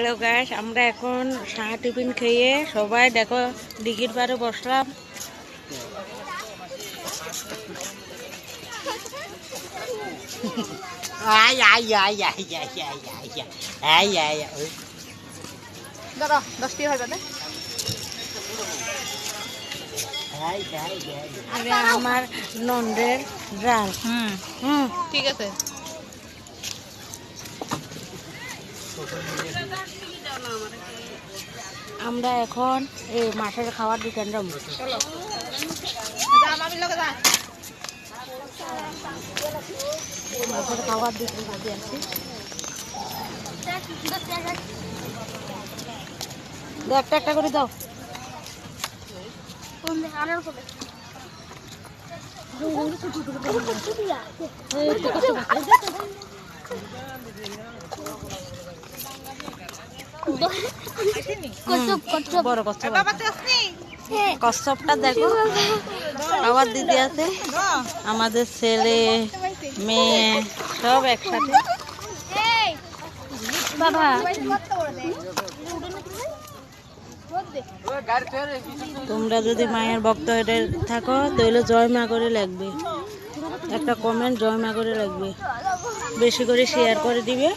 Hello guys আমরা এখন Saha tiffin খেয়ে সবাই দেখো দিঘির পাড়ে বসলাম হয় বাদে ai ai ai আরে আমার নন্দের ডাল হুম হুম ঠিক আছে আমরা এখন এই মাছের খাওয়ার দোকানটা মতো মাছের খাওয়ার দোকান ভাবি আছি। একটা একটা করে দাও। কোন বড় কচ্ছপ আসনি কচ্ছপটা দেখো। খাবার দিদি আছে আমাদের ছেলে মেয়ে সব একসাথে। বাবা। তোমরা যদি মায়ের ভক্ত হয়ে থাকো তাহলে জয় মা করে লাগবে। একটা কমেন্ট জয় মা করে লাগবে। বেশি করে শেয়ার করে দিবে।